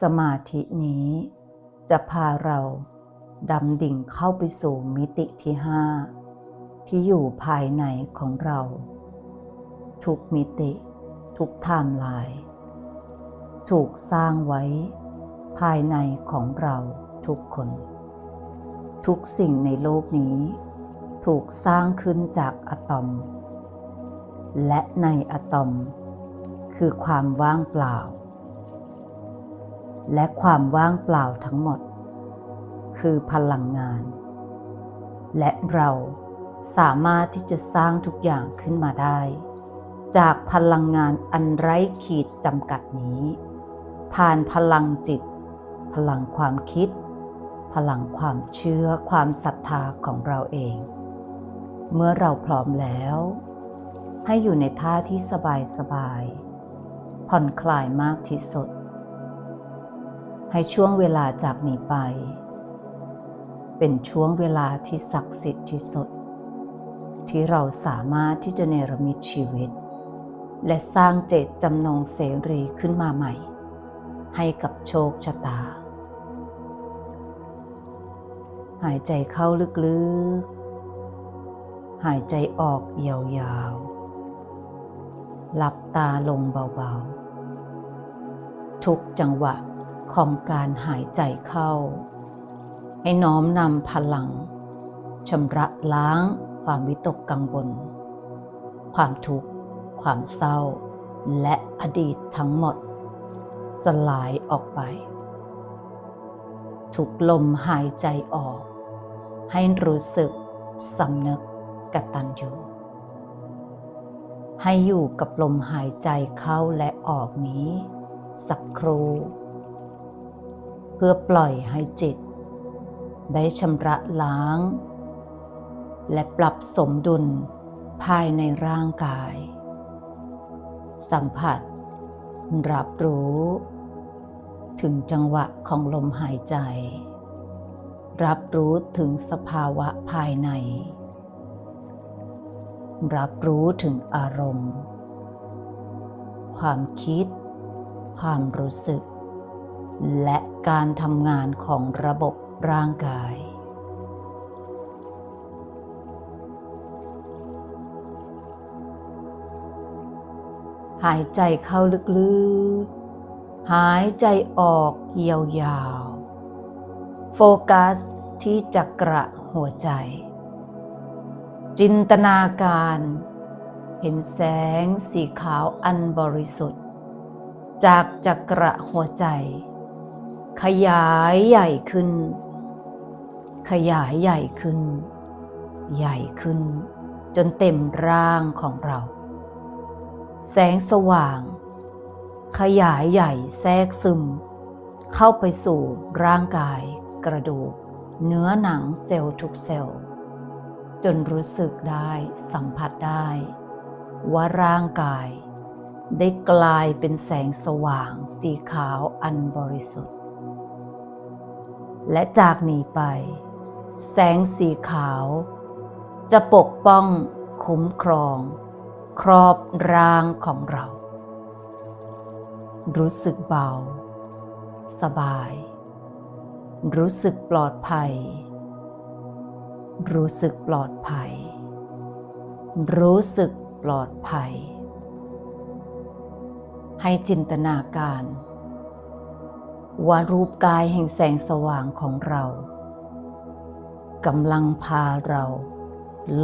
สมาธินี้จะพาเราดำดิ่งเข้าไปสู่มิติที่ห้าที่อยู่ภายในของเรา ทุกมิติ ทุกไทม์ไลน์ถูกสร้างไว้ ภายในของเราทุกคน ทุกสิ่งในโลกนี้ ถูกสร้างขึ้นจากอะตอม และในอะตอม คือความว่างเปล่า และความว่างเปล่าทั้งหมด คือพลังงาน และเราสามารถที่จะสร้างทุกอย่างขึ้นมาได้ จากพลังงานอันไร้ขีดจำกัดนี้ ผ่านพลังจิต พลังความคิด พลังความเชื่อความศรัทธาของเราเอง เมื่อเราพร้อมแล้ว ให้อยู่ในท่าที่สบายสบายๆผ่อนคลายมากที่สุด ให้ช่วงเวลาจากนี้ไป เป็นช่วงเวลาที่ศักดิ์สิทธิ์ที่สุด ที่เราสามารถที่จะเนรมิตชีวิต และสร้างเจตจำนงเสรีขึ้นมาใหม่ ให้กับโชคชะตา หายใจเข้าลึกๆ หายใจออกยาวๆ หลับตาลงเบาๆ ทุกจังหวะ ของการหายใจเข้า ให้น้อมนำพลังชำระล้างความวิตกกังวล ความทุกข์ ความเศร้า และอดีตทั้งหมด สลายออกไป ทุกลมหายใจออก ให้รู้สึกสำนึกกตัญญูให้อยู่กับลมหายใจเข้าและออกนี้ สักครู่ เพื่อปล่อยให้จิต ได้ชำระล้าง และปรับสมดุลภายในร่างกาย สัมผัส รับรู้ ถึงจังหวะของลมหายใจ รับรู้ถึงสภาวะภายใน รับรู้ถึงอารมณ์ ความคิด ความรู้สึก และการทำงานของระบบร่างกาย หายใจเข้าลึกๆ หายใจออกยาวๆ โฟกัสที่จักระหัวใจ จินตนาการ เห็นแสงสีขาวอันบริสุทธิ์ จากจักระหัวใจ ขยายใหญ่ขึ้น ขยายใหญ่ขึ้น ใหญ่ขึ้น จนเต็มร่างของเรา แสงสว่าง ขยายใหญ่แทรกซึม เข้าไปสู่ร่างกายกระดูก เนื้อหนังเซลล์ทุกเซลล์ จนรู้สึกได้สัมผัสได้ ว่าร่างกาย ได้กลายเป็นแสงสว่างสีขาวอันบริสุทธิ์ และจากหนีไป แสงสีขาว จะปกป้อง คุ้มครอง ครอบร่างของเรา รู้สึกเบา สบาย รู้สึกปลอดภัย รู้สึกปลอดภัย รู้สึกปลอดภัย ให้จินตนาการ ว่ารูปกายแห่งแสงสว่างของเรากำลังพาเรา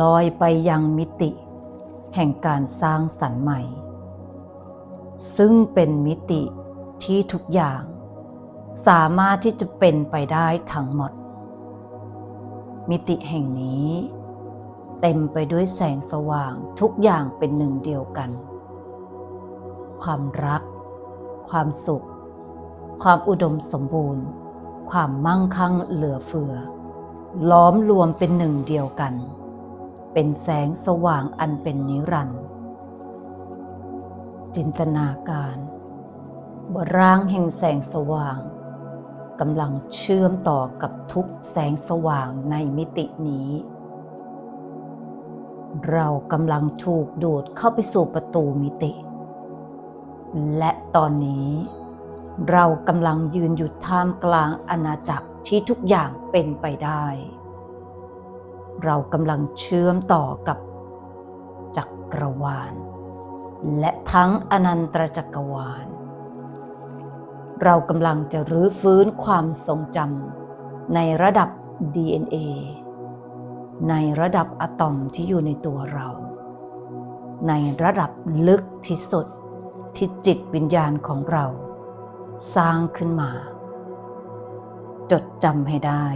ลอยไปยังมิติ แห่งการสร้างสรรค์ใหม่ ซึ่งเป็นมิติที่ทุกอย่าง สามารถที่จะเป็นไปได้ทั้งหมด มิติแห่งนี้ เต็มไปด้วยแสงสว่างทุกอย่างเป็นหนึ่งเดียวกัน ความรัก ความสุข ความอุดมสมบูรณ์ ความมั่งคั่งเหลือเฟือ ล้อมรวมเป็นหนึ่งเดียวกัน เป็นแสงสว่างอันเป็นนิรันดร์จินตนาการว่าร่างแห่งแสงสว่างกำลังเชื่อมต่อกับทุกแสงสว่างในมิตินี้ เรากำลังถูกดูดเข้าไปสู่ประตูมิติ และตอนนี้ เรากำลังยืนอยู่ท่ามกลางอาณาจักรที่ทุกอย่างเป็นไปได้ เรากำลังเชื่อมต่อกับจักรวาล และทั้งอนันตรจักรวาล เรากำลังจะรื้อฟื้นความทรงจำในระดับ DNA ในระดับอะตอมที่อยู่ในตัวเรา ในระดับลึกที่สุดที่จิตวิญญาณของเรา สร้างขึ้นมา จดจำให้ได้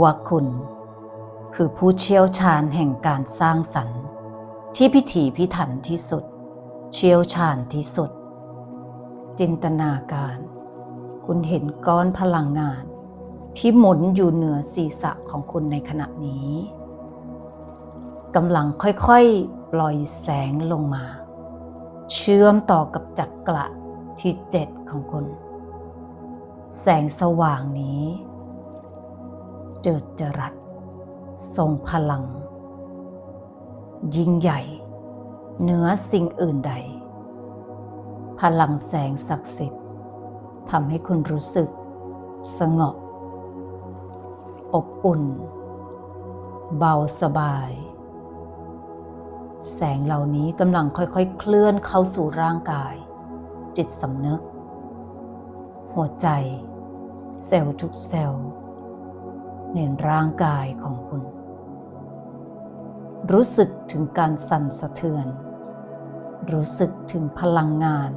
ว่าคุณ คือผู้เชี่ยวชาญแห่งการสร้างสรรค์ ที่พิถีพิถันที่สุด เชี่ยวชาญที่สุด จินตนาการ คุณเห็นก้อนพลังงาน ที่หมุนอยู่เหนือศีรษะของคุณในขณะนี้กำลังค่อยๆ ปล่อยแสงลงมา เชื่อมต่อกับจักระ ที่เจ็ดของคุณ แสงสว่างนี้ เจิดจรัส ทรงพลัง ยิ่งใหญ่ เหนือสิ่งอื่นใด พลังแสงศักดิ์สิทธิ์ทำให้คุณรู้สึก สงบ อบอุ่น เบาสบาย แสงเหล่านี้กำลังค่อยๆ เคลื่อนเข้าสู่ร่างกาย จิตสำนึก หัวใจ เซลล์ทุกเซลล์ในร่างกายของคุณ รู้สึกถึงการสั่นสะเทือน รู้สึกถึงพลังงาน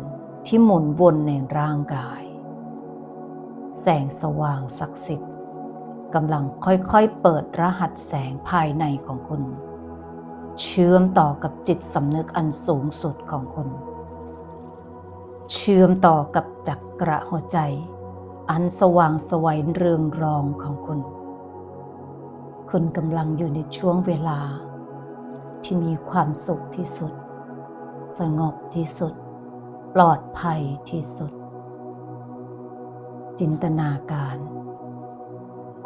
ที่หมุนวนในร่างกาย แสงสว่างศักดิ์สิทธิ์กำลังค่อยๆเปิดรหัสแสงภายในของคุณ เชื่อมต่อกับจิตสำนึกอันสูงสุดของคุณ เชื่อมต่อกับจักระหัวใจ อันสว่างสวัยเรืองรองของคุณ คุณกำลังอยู่ในช่วงเวลา ที่มีความสุขที่สุด สงบที่สุด ปลอดภัยที่สุด จินตนาการ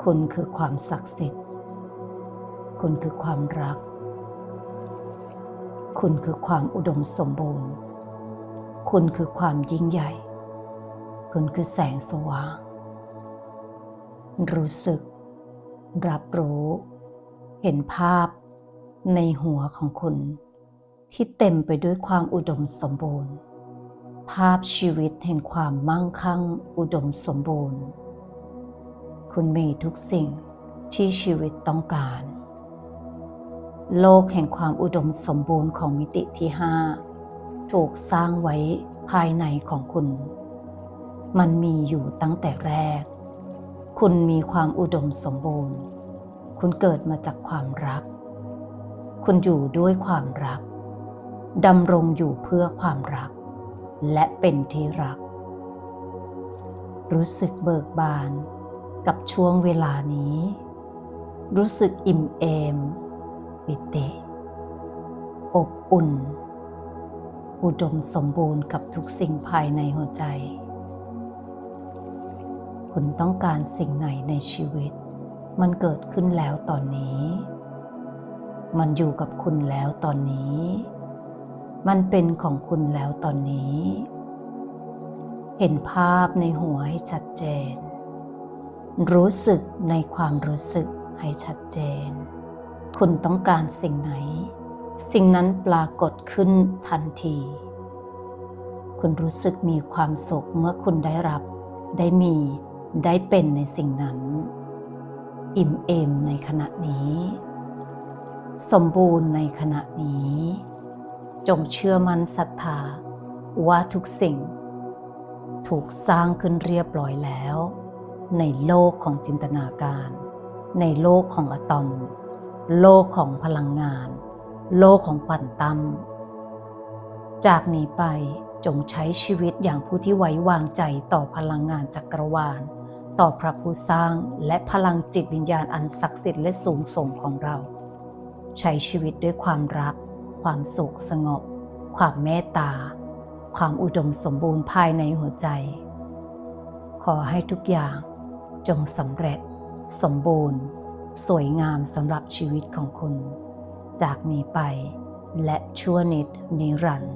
คุณคือความศักดิ์สิทธิ์ คุณคือความรัก คุณคือความอุดมสมบูรณ์ คุณคือความยิ่งใหญ่ คุณคือแสงสว่าง รู้สึก รับรู้ เห็นภาพในหัวของคุณ ที่เต็มไปด้วยความอุดมสมบูรณ์ ภาพชีวิตแห่งความมั่งคั่งอุดมสมบูรณ์ คุณมีทุกสิ่งที่ชีวิตต้องการ โลกแห่งความอุดมสมบูรณ์ของมิติที่ห้า ถูกสร้างไว้ภายในของคุณ มันมีอยู่ตั้งแต่แรก คุณมีความอุดมสมบูรณ์ คุณเกิดมาจากความรัก คุณอยู่ด้วยความรักดำรงอยู่เพื่อความรัก และเป็นที่รัก รู้สึกเบิกบานกับช่วงเวลานี้ รู้สึกอิ่มเอมปิติ อบอุ่น อุดมสมบูรณ์กับทุกสิ่งภายในหัวใจ คุณต้องการสิ่งไหนในชีวิต มันเกิดขึ้นแล้วตอนนี้ มันอยู่กับคุณแล้วตอนนี้ มันเป็นของคุณแล้วตอนนี้ เห็นภาพในหัวให้ชัดเจน รู้สึกในความรู้สึกให้ชัดเจน คุณต้องการสิ่งไหน สิ่งนั้นปรากฏขึ้นทันที คุณรู้สึกมีความสุขเมื่อคุณได้รับ ได้มี ได้เป็นในสิ่งนั้น อิ่มเอมในขณะนี้ สมบูรณ์ในขณะนี้ จงเชื่อมั่นศรัทธาว่าทุกสิ่ง ถูกสร้างขึ้นเรียบร้อยแล้ว ในโลกของจินตนาการ ในโลกของอะตอม โลกของพลังงาน โลกของควอนตัมจากนี้ไปจงใช้ชีวิตอย่างผู้ที่ไว้วางใจต่อพลังงานจักรวาล ต่อพระผู้สร้างและพลังจิตวิญญาณอันศักดิ์สิทธิ์และสูงส่งของเรา ใช้ชีวิตด้วยความรัก ความสุขสงบ ความเมตตา ความอุดมสมบูรณ์ภายในหัวใจ ขอให้ทุกอย่างจงสำเร็จ สมบูรณ์ สวยงามสำหรับชีวิตของคุณ จากนี้ไป และชั่วนิดนิรันดร์